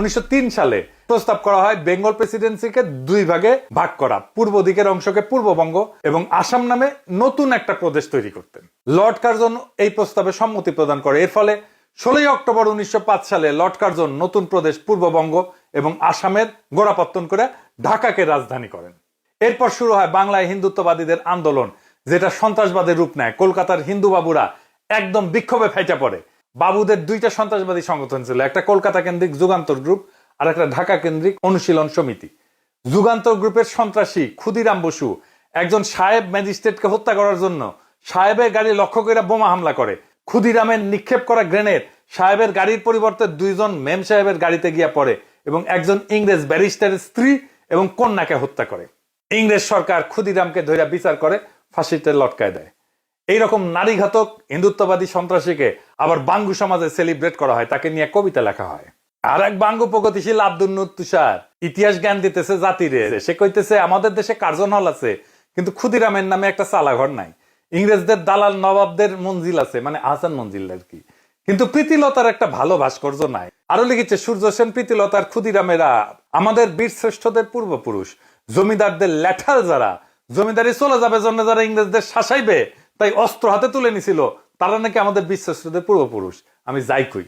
উনিশশো সালে প্রস্তাব করা হয় বেঙ্গল প্রেসিডেন্সিকে দুই ভাগে ভাগ করা, পূর্ব দিকের অংশকে পূর্ববঙ্গ এবং আসাম নামে নতুন একটা প্রদেশ তৈরি করতেন লর্ড কার্জন এই প্রস্তাবে সম্মতি প্রদান করে। এর ফলে ষোলোই অক্টোবর উনিশশো পাঁচ সালে লর্ড কার্জন নতুন প্রদেশ পূর্ববঙ্গ এবং আসামের গোড়াপত্তন করে ঢাকাকে রাজধানী করেন। এরপর শুরু হয় বাংলায় হিন্দুত্ববাদীদের আন্দোলন, যেটা সন্ত্রাসবাদের রূপ নেয়। কলকাতার হিন্দু বাবুরা একদম বিক্ষোভে ফেটে পড়ে। বাবুদের দুইটা সন্ত্রাসবাদী সংগঠন ছিল, একটা কলকাতা কেন্দ্রিক যুগান্তর গ্রুপ আর একটা ঢাকা কেন্দ্রিক অনুশীলন সমিতি। যুগান্তর গ্রুপের সন্ত্রাসী ক্ষুদিরাম বসু, একজন সাহেব ম্যাজিস্ট্রেটকে হত্যা করার জন্য সাহেবের গাড়ি লক্ষ্য করে বোমা হামলা করে। ক্ষুদিরামের নিক্ষেপ করা গ্রেনেড সাহেবের গাড়ির পরিবর্তে দুইজন মেম সাহেবের গাড়িতে গিয়া পড়ে এবং একজন ইংরেজ ব্যারিস্টারের স্ত্রী এবং কন্যাকে হত্যা করে। ইংরেজ সরকার ক্ষুদিরামকে ধৈর্য বিচার করে, ফাঁসিতে লটকায় দেয়। এইরকম নারীঘাতক হিন্দুত্ববাদী সন্ত্রাসীকে আবার বাঙ্গু সমাজে সেলিব্রেট করা হয়, তাকে নিয়ে কবিতা লেখা হয়। আর এক বাঙ্গু প্রগতিশীল আব্দুল নুর তুষার ইতিহাস জ্ঞান দিতেছে জাতিরে। সে কইতেছে, আমাদের দেশে কার্জন হল আছে, কিন্তু ক্ষুদিরামের নামে একটা চালাঘর নাই। ইংরেজদের দালাল নবাবদের মঞ্জিল আছে মানে আহসান মঞ্জিল আর কি? কিন্তু প্রীতিলতার একটা ভালো ভাস্কর্য নাই। আরও লিখেছে, সূর্য সেন, প্রীতিলতার ক্ষুদিরামেরা আমাদের বীর শ্রেষ্ঠদের পূর্বপুরুষ। জমিদারদের ল্যাঠাল যারা, জমিদারি চলে যাবে, জন্য যারা ইংরেজদের শাসাইবে তাই অস্ত্র হাতে তুলে নিছিল। তারা নাকি আমাদের বীর পূর্বপুরুষ। আমি যাই কই।